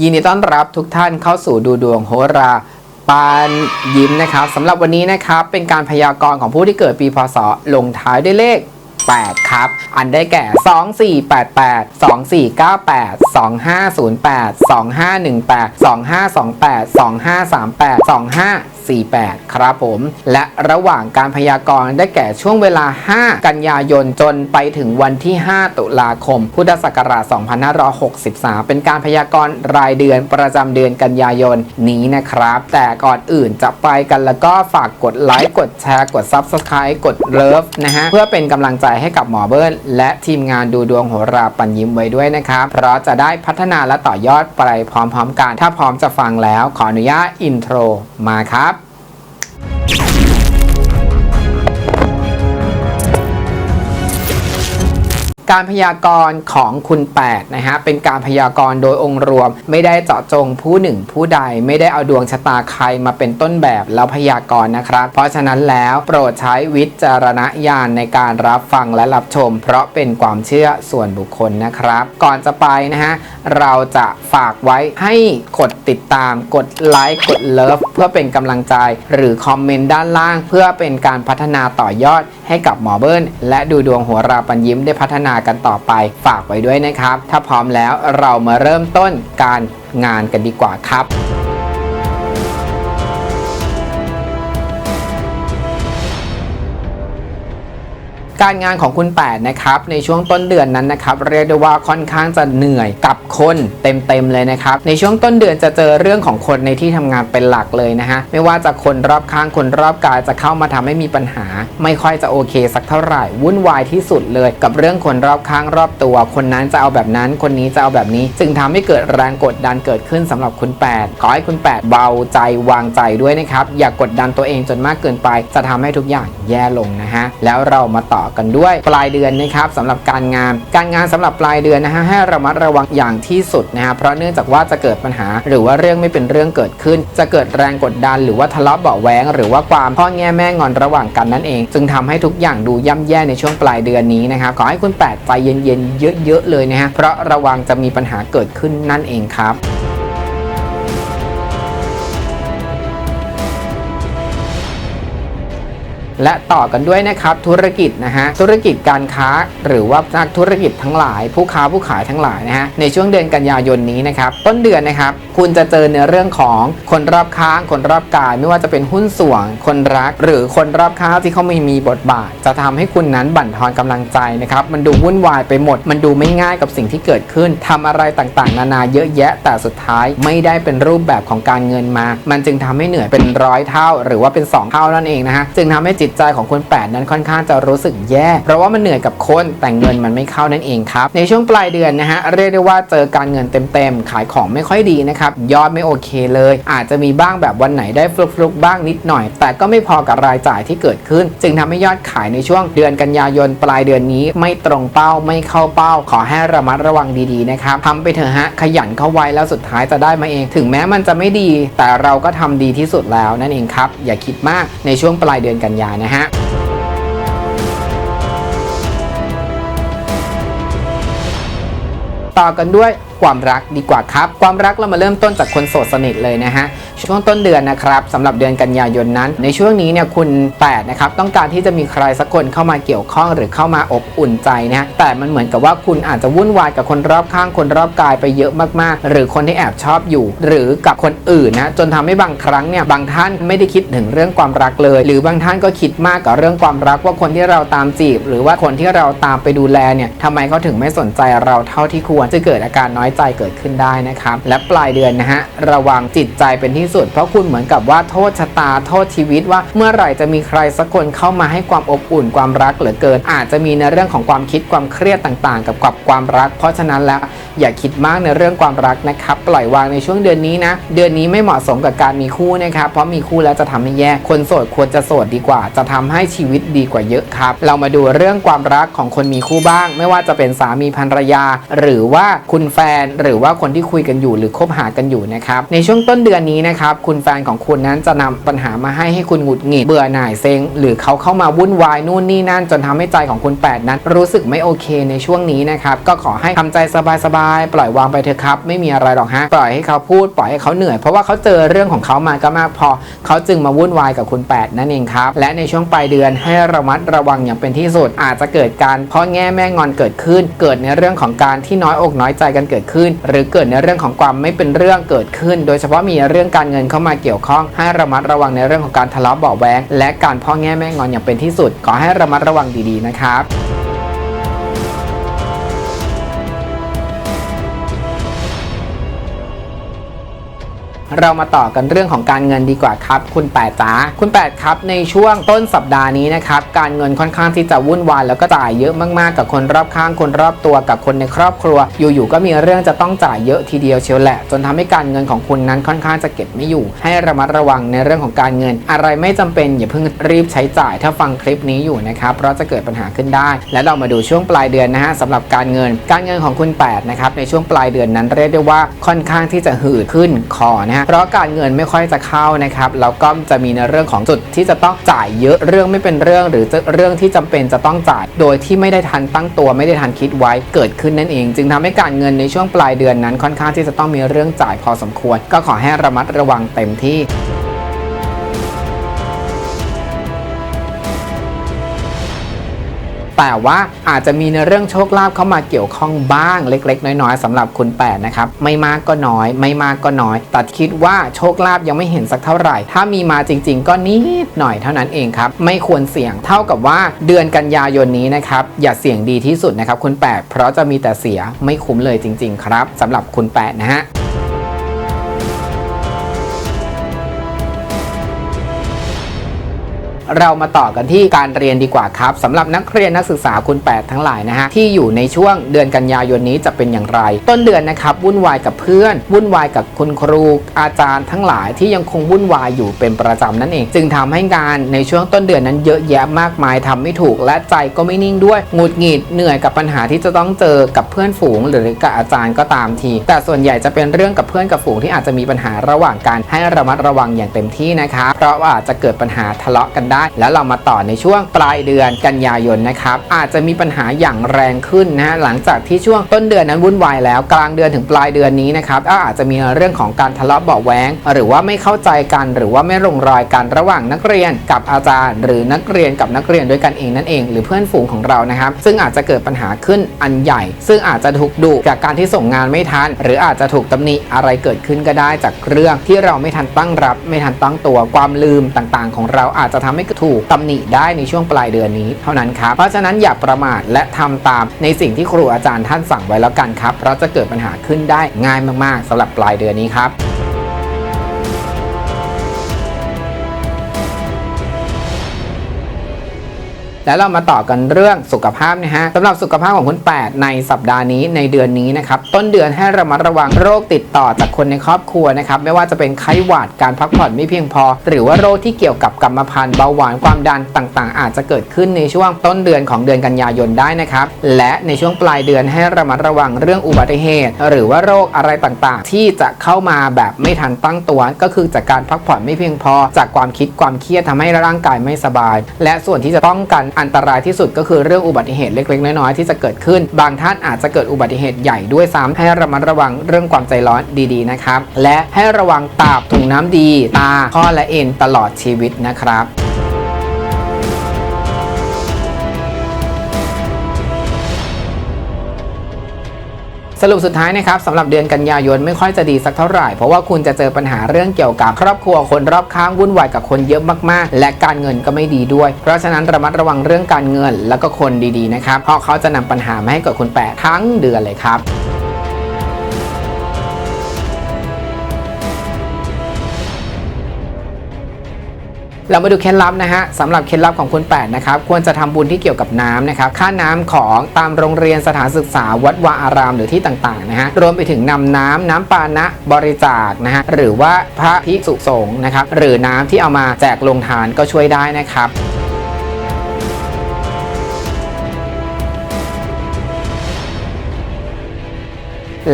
ยินดีต้อนรับทุกท่านเข้าสู่ดูดวงโหรา ปานยิ้มนะครับสำหรับวันนี้นะครับเป็นการพยากรณ์ของผู้ที่เกิดปีพศลงท้ายด้วยเลข 8 ครับ อันได้แก่ 2488 2498 2508 2518 2528 2538 25 48 ครับผม และระหว่างการพยากรณ์ได้แก่ช่วงเวลา 5 กันยายนจนไปถึงวันที่ 5 ตุลาคม พุทธศักราช 2563 เป็นการพยากรณ์รายเดือนประจำเดือนกันยายนนี้นะครับ แต่ก่อนอื่นจะไปกันแล้วก็ฝากกดไลค์กดแชร์กด Subscribe กดเลิฟนะฮะ เพื่อเป็นกำลังใจให้กับหมอเบิ้ลและทีมงานดูดวงโหราปัญยิ้มไว้ด้วยนะครับ เพราะจะได้พัฒนาและต่อยอดไปพร้อมๆกัน ถ้าพร้อมจะฟังแล้วขออนุญาตอินโทรมาครับ การพยากรณ์ของคุณ8นะฮะเป็นการพยากรณ์โดยองค์รวม ไม่ได้เจาะจงผู้หนึ่งผู้ใดไม่ได้เอาดวงชะตาใครมาเป็นต้นแบบแล้วพยากรณ์นะครับ เพราะฉะนั้นแล้วโปรดใช้วิจารณญาณในการรับฟังและรับชม เพราะเป็นความเชื่อส่วนบุคคลนะครับ ก่อนจะไปนะฮะเราจะฝากไว้ให้กดติดตาม กดไลค์กดเลิฟเพื่อเป็นกำลังใจ หรือคอมเมนต์ด้านล่าง เพื่อเป็นการพัฒนาต่อยอด ให้กับหมอเบิ้ลและดูดวงหัวราปัญยิ้มได้พัฒนากันต่อไปฝากไว้ด้วยนะครับ ถ้าพร้อมแล้วเรามาเริ่มต้นการงานกันดีกว่าครับ การงานของคุณ8นะครับในช่วงต้นเดือนนั้นนะครับเรียกได้ว่าค่อนข้างจะเหนื่อยกับคนเต็มๆเลยนะครับในช่วงต้นเดือนจะเจอเรื่องของคนในที่ทำงานเป็นหลักเลยนะฮะไม่ว่าจะคนรอบข้างคนรอบกายจะเข้ามาทำให้มีปัญหา ไม่ค่อยจะโอเค สักเท่าไหร่วุ่นวายที่สุดเลย กับเรื่องคนรอบข้างรอบตัว คนนั้นจะเอาแบบนั้น คนนี้จะเอาแบบนี้ จึงทำให้เกิดแรงกดดันเกิดขึ้นสำหรับคุณ 8 ขอให้คุณ 8 เบาใจวางใจด้วยนะครับอย่ากกดดันตัวเองจนมากเกินไป จะทำให้ทุกอย่างแย่ลงนะฮะแล้วเรามาต่อกันด้วย ปลายเดือนนะครับสำหรับการงาน การงานสำหรับปลายเดือนนะฮะให้ระมัดระวังอย่างที่สุดนะฮะเพราะเนื่องจากว่าจะเกิดปัญหา หรือว่าเรื่องไม่เป็นเรื่องเกิดขึ้น จะเกิดแรงกดดัน หรือว่าทะเลาะเบาะแว้งหรือว่าความพ่อแง่แม่งอนระหว่างกันนั่นเอง จึงทำให้ทุกอย่างดูย่ำแย่ในช่วงปลายเดือนนี้นะครับขอให้คุณแปดใจเย็นๆเยอะๆเลยนะฮะเพราะระวังจะมีปัญหาเกิดขึ้นนั่นเองครับ และต่อกันด้วยนะครับธุรกิจนะฮะธุรกิจการค้าหรือว่านักธุรกิจทั้งหลาย ผู้ค้าผู้ขายทั้งหลายนะฮะในช่วงเดือนกันยายนนี้นะครับต้นเดือนนะครับคุณจะเจอในเรื่องของคนรอบข้าง คนรอบกายไม่ว่าจะเป็นหุ้นส่วนคนรัก หรือคนรอบข้างที่เขาไม่มีบทบาท จะทำให้คุณนั้นบั่นทอนกำลังใจนะครับมันดูวุ่นวายไปหมด มันดูไม่ง่ายกับสิ่งที่เกิดขึ้นทำอะไรต่างๆ นานาเยอะแยะ แต่สุดท้ายไม่ได้เป็นรูปแบบของการเงินมา มันจึงทำให้เหนื่อยเป็นร้อยเท่า หรือว่าเป็นสองเท่านั่นเองนะฮะจึงทำให้จิตใจของคน8นั้นค่อนข้างจะรู้สึกแย่ เพราะว่ามันเหนื่อยกับคนแต่เงินมันไม่เข้านั่นเองครับ ในช่วงปลายเดือนนะฮะเรียกได้ว่าเจอการเงินเต็มๆ ขายของไม่ค่อยดีนะครับ ยอดไม่โอเคเลย อาจจะมีบ้างแบบวันไหนได้ฟลุกๆ บ้างนิดหน่อย แต่ก็ไม่พอกับรายจ่ายที่เกิดขึ้น จึงทำให้ยอดขายในช่วงเดือนกันยายนปลายเดือนนี้ไม่ตรงเป้าไม่เข้าเป้า ขอให้ระมัดระวังดีๆนะครับทำไปเถอะฮะขยันเข้าไว้แล้วสุดท้ายจะได้มาเอง ถึงแม้มันจะไม่ดี แต่เราก็ทำดีที่สุดแล้วนั่นเองครับอย่าคิดมากในช่วงปลายเดือนกันยานะฮะต่อกันด้วย ความรักดีกว่าครับ ความรักเรามาเริ่มต้นจากคนโสดสนิทเลยนะฮะช่วงต้นเดือนนะครับสำหรับเดือนกันยายนนั้น ในช่วงนี้เนี่ยคุณ8นะครับต้องการที่จะมีใครสักคนเข้ามาเกี่ยวข้องหรือเข้ามาอบอุ่นใจนะฮะแต่มันเหมือนกับว่าคุณอาจจะวุ่นวายกับคนรอบข้างคนรอบกายไปเยอะมากๆ หรือคนที่แอบชอบอยู่ หรือกับคนอื่นนะจนทำให้บางครั้งเนี่ยบางท่านไม่ได้คิดถึงเรื่องความรักเลย หรือบางท่านก็คิดมากกับเรื่องความรักว่าคนที่เราตามจีบ หรือว่าคนที่เราตามไปดูแลเนี่ยทำไมเขาถึงไม่สนใจเราเท่าที่ควรจะเกิดอาการน้อยใจเกิดขึ้นได้นะครับ และปลายเดือนนะฮะระวังจิตใจเป็นที่สุด เพราะคุณเหมือนกับว่าโทษชะตาโทษชีวิตว่าเมื่อไหร่จะมีใครสักคนเข้ามาให้ความอบอุ่นความรักเหลือเกิน อาจจะมีในเรื่องของความคิดความเครียดต่างๆ กับกับความรัก เพราะฉะนั้นแล้วอย่าคิดมากในเรื่องความรักนะครับ ปล่อยวางในช่วงเดือนนี้นะ เดือนนี้ไม่เหมาะสมกับการมีคู่นะครับ เพราะมีคู่แล้วจะทำให้แย่ คนโสดควรจะโสดดีกว่า จะทำให้ชีวิตดีกว่าเยอะครับ เรามาดูเรื่องความรักของคนมีคู่บ้าง ไม่ว่าจะเป็นสามีภรรยา หรือว่าคุณแฟนหรือว่าคนที่คุยกันอยู่หรือคบหากันอยู่นะครับในช่วงต้นเดือนนี้นะครับคุณแฟนของคุณนั้นจะนำปัญหามาให้ให้คุณหงุดหงิดเบื่อหน่ายเซ็งหรือเขาเข้ามาวุ่นวายนู่นนี่นั่นจนทำให้ใจของคุณแปดนั้น รู้สึกไม่โอเคในช่วงนี้นะครับก็ขอให้ทำใจสบายๆปล่อยวางไปเถอะครับ ไม่มีอะไรหรอกฮะปล่อยให้เขาพูดปล่อยให้เขาเหนื่อยเพราะว่าเขาเจอเรื่องของเขามาก็มากพอ เขาจึงมาวุ่นวายกับคุณแปดนั่นเองครับและในช่วงปลายเดือนให้ระมัดระวังอย่างเป็นที่สุดอาจจะเกิดการเพ่อแง่แม่งอนเกิดขึ้น เกิดในเรื่องของการที่น้อยอกน้อยใจกันเกิดขึ้น หรือเกิดในเรื่องของความไม่เป็นเรื่องเกิดขึ้น โดยเฉพาะมีเรื่องการเงินเข้ามาเกี่ยวข้อง ให้ระมัดระวังในเรื่องของการทะเลาะเบาะแวงและการพ่อแง่แม่งอนอย่างเป็นที่สุด ขอให้ระมัดระวังดีๆนะครับ เรามาต่อกันเรื่องของการเงินดีกว่าครับ คุณแปดจ๋าคุณแปดครับในช่วงต้นสัปดาห์นี้นะครับการเงินค่อนข้างที่จะวุ่นวายแล้วก็จ่ายเยอะมากๆ กับคนรอบข้างคนรอบตัวกับคนในครอบครัว อยู่ๆก็มีเรื่องจะต้องจ่ายเยอะทีเดียวเชียวแหละ จนทำให้การเงินของคุณนั้นค่อนข้างจะเก็บไม่อยู่ ให้ระมัดระวังในเรื่องของการเงิน อะไรไม่จำเป็นอย่าเพิ่งรีบใช้จ่ายถ้าฟังคลิปนี้อยู่นะครับเพราะจะเกิดปัญหาขึ้นได้ และเรามาดูช่วงปลายเดือนนะฮะสำหรับการเงิน การเงินของคุณแปดนะครับในช่วงปลายเดือนนั้นเรียกได้ว่าค่อนข้างที่จะหืดขึ้นคอนะฮะเพราะการเงินไม่ค่อยจะเข้านะครับแล้วก็จะมีในเรื่องของจุดที่จะต้องจ่ายเยอะเรื่องไม่เป็นเรื่อง หรือเรื่องที่จำเป็นจะต้องจ่าย โดยที่ไม่ได้ทันตั้งตัวไม่ได้ทันคิดไว้เกิดขึ้นนั่นเอง จึงทำให้การเงินในช่วงปลายเดือนนั้นค่อนข้างที่จะต้องมีเรื่องจ่ายพอสมควร ก็ขอให้ระมัดระวังเต็มที่ แต่ว่าอาจจะมีในเรื่องโชคลาภเข้ามาเกี่ยวข้องบ้างเล็ก ๆ น้อยๆสำหรับคุณแปดนะครับไม่มากก็น้อย ไม่มากก็น้อย แต่คิดว่าโชคลาภยังไม่เห็นสักเท่าไหร่ ถ้ามีมาจริง ๆ ก็นิดหน่อยเท่านั้นเองครับไม่ควรเสี่ยงเท่ากับว่าเดือนกันยายนนี้นะครับอย่าเสี่ยงดีที่สุดนะครับคุณแปดเพราะจะมีแต่เสียไม่คุ้มเลยจริง ๆ ครับสำหรับคุณแปดนะฮะ เรามาต่อกันที่การเรียนดีกว่าครับสำหรับนักเรียนนักศึกษาคุณ8ทั้งหลายนะฮะที่อยู่ในช่วงเดือนกันยายนนี้จะเป็นอย่างไร ต้นเดือนนะครับวุ่นวายกับเพื่อน วุ่นวายกับคุณครูอาจารย์ทั้งหลายที่ยังคงวุ่นวายอยู่เป็นประจำนั่นเอง จึงทำให้งานในช่วงต้นเดือนนั้นเยอะแยะมากมายทำไม่ถูก และใจก็ไม่นิ่งด้วยหงุดหงิดเหนื่อยกับปัญหาที่จะต้องเจอกับเพื่อนฝูง หรือกับอาจารย์ก็ตามที แต่ส่วนใหญ่จะเป็นเรื่องกับเพื่อนกับฝูงที่อาจจะมีปัญหาระหว่างกันให้ระมัดระวังอย่างเต็มที่นะครับเพราะว่าอาจจะเกิดปัญหาทะเลาะกันได้แล้วเรามาต่อในช่วงปลายเดือนกันยายนนะครับอาจจะมีปัญหาอย่างแรงขึ้นนะฮะหลังจากที่ช่วงต้นเดือนนั้นวุ่นวายแล้วกลางเดือนถึงปลายเดือนนี้นะครับก็อาจจะมีเรื่องของการทะเลาะเบาะแว้งหรือว่าไม่เข้าใจกันหรือว่าไม่ลงรอยกันระหว่างนักเรียนกับอาจารย์ หรือนักเรียนกับนักเรียนด้วยกันเองนั่นเอง หรือเพื่อนฝูงของเรานะครับ ซึ่งอาจจะเกิดปัญหาขึ้นอันใหญ่ ซึ่งอาจจะถูกดุจากการที่ส่งงานไม่ทัน หรืออาจจะถูกตำหนิอะไรเกิดขึ้นก็ได้จากเรื่องที่เราไม่ทันตั้งรับ ไม่ทันตั้งตัวความลืมต่างๆ ของเราอาจจะทำให้ถูกตำหนิได้ในช่วงปลายเดือนนี้เท่านั้นครับ เพราะฉะนั้นอย่าประมาทและทำตามในสิ่งที่ครูอาจารย์ท่านสั่งไว้แล้วกันครับ เพราะจะเกิดปัญหาขึ้นได้ง่ายมากๆสำหรับปลายเดือนนี้ครับ แล้วเรามาต่อกันเรื่องสุขภาพนะฮะสำหรับสุขภาพของคุณ 8 ในสัปดาห์นี้ในเดือนนี้นะครับต้นเดือนให้ระมัดระวังโรคติดต่อจากคนในครอบครัวนะครับไม่ว่าจะเป็นไข้หวัดการพักผ่อนไม่เพียงพอ หรือว่าโรคที่เกี่ยวกับกรรมพันธุ์เบาหวานความดันต่างๆ อาจจะเกิดขึ้นในช่วงต้นเดือนของเดือนกันยายนได้นะครับและในช่วงปลายเดือนให้ระมัดระวังเรื่องอุบัติเหตุ หรือว่าโรคอะไรต่างๆ ที่จะเข้ามาแบบไม่ทันตั้งตัว ก็คือจากการพักผ่อนไม่เพียงพอ จากความคิดความเครียดทำให้ร่างกายไม่สบาย และส่วนที่จะป้องกันอันตรายที่สุดก็คือเรื่องอุบัติเหตุเล็กๆ น้อยๆที่จะเกิดขึ้น บางท่านอาจจะเกิดอุบัติเหตุใหญ่ด้วยซ้ำให้ระมัดระวังเรื่องความใจร้อนดีๆนะครับและให้ระวังตาบถุงน้ำดี ตาข้อและเอ็นตลอดชีวิตนะครับ สรุปสุดท้ายนะครับสำหรับเดือนกันยายนไม่ค่อยจะดีสักเท่าไหร่เพราะว่าคุณจะเจอปัญหาเรื่องเกี่ยวกับครอบครัวคนรอบข้างวุ่นวายกับคนเยอะมากๆ และการเงินก็ไม่ดีด้วย เพราะฉะนั้นระมัดระวังเรื่องการเงินแล้วก็คนดีๆนะครับเพราะเขาจะนำปัญหามาให้กับคุณแปะทั้งเดือนเลยครับ เรามาดูเคล็ดลับนะฮะสำหรับเคล็ดลับของคุณแปดนะครับควรจะทำบุญที่เกี่ยวกับน้ำนะครับค่าน้ำของตามโรงเรียนสถานศึกษาวัดวาอารามหรือที่ต่างๆนะฮะรวมไปถึงนำน้ำน้ำปานะบริจาคนะฮะหรือว่าพระภิกษุสงฆ์นะครับหรือน้ำที่เอามาแจกลงทานก็ช่วยได้นะครับ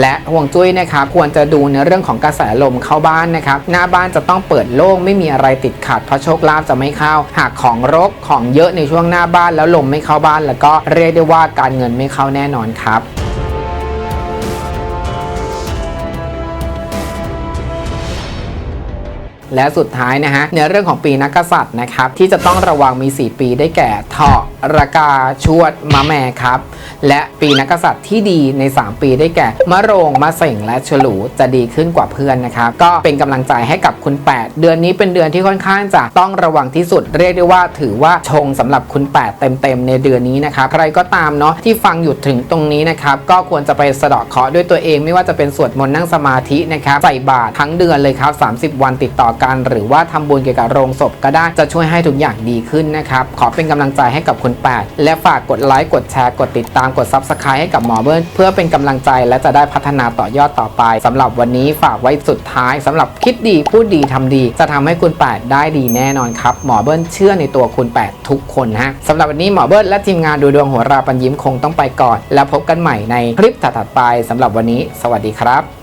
และห่วงจุ้ยนะครับควรจะดูในเรื่องของกระแสลมเข้าบ้านนะครับหน้าบ้านจะต้องเปิดโล่งไม่มีอะไรติดขัดเพราะโชคลาภจะไม่เข้า หากของรกของเยอะในช่วงหน้าบ้านแล้วลมไม่เข้าบ้าน แล้วก็เรียกได้ว่าการเงินไม่เข้าแน่นอนครับ และสุดท้ายนะฮะในเรื่องของปีนักกษัตริย์นะครับที่จะต้องระวังมี 4 ปีได้แก่เถาะระกาชวดมะแม่ครับ และปีนักกษัตริย์ที่ดีใน 3 ปีได้แก่มะโรงมะเสงและฉลูจะดีขึ้นกว่าเพื่อนนะครับก็เป็นกำลังใจให้กับคุณ 8 เดือนนี้เป็นเดือนที่ค่อนข้างจะต้องระวังที่สุดเรียกได้ว่าถือว่าชงสำหรับคุณ 8 เต็มๆในเดือนนี้นะครับใครก็ตามเนาะที่ฟังอยู่ถึงตรงนี้นะครับก็ควรจะไปสะเดาะเคราะห์ด้วยตัวเอง ไม่ว่าจะเป็นสวดมนต์นั่งสมาธินะครับใส่บาตรทั้งเดือนเลยครับ 30 วันติดต่อกัน หรือว่าทำบุญเกี่ยวกับโรงศพก็ได้จะช่วยให้ทุกอย่างดีขึ้นนะครับ ขอเป็นกำลังใจให้กับคุณ8และฝากกดไลค์กดแชร์กดติดตามกด Subscribe ให้กับหมอเบิ้ลเพื่อเป็นกำลังใจและจะได้พัฒนาต่อยอดต่อไปสำหรับวันนี้ฝากไว้สุดท้ายสำหรับคิดดีพูดดีทำดี จะทำให้คุณ8ได้ดีแน่นอนครับหมอเบิ้ลเชื่อในตัวคุณ8ทุกคนฮะสำหรับวันนี้หมอเบิ้ลและทีมงานดูดวงหัวราปัญยิ้มคงต้องไปก่อน แล้วพบกันใหม่ในคลิปถัดๆไปสำหรับวันนี้ สวัสดีครับ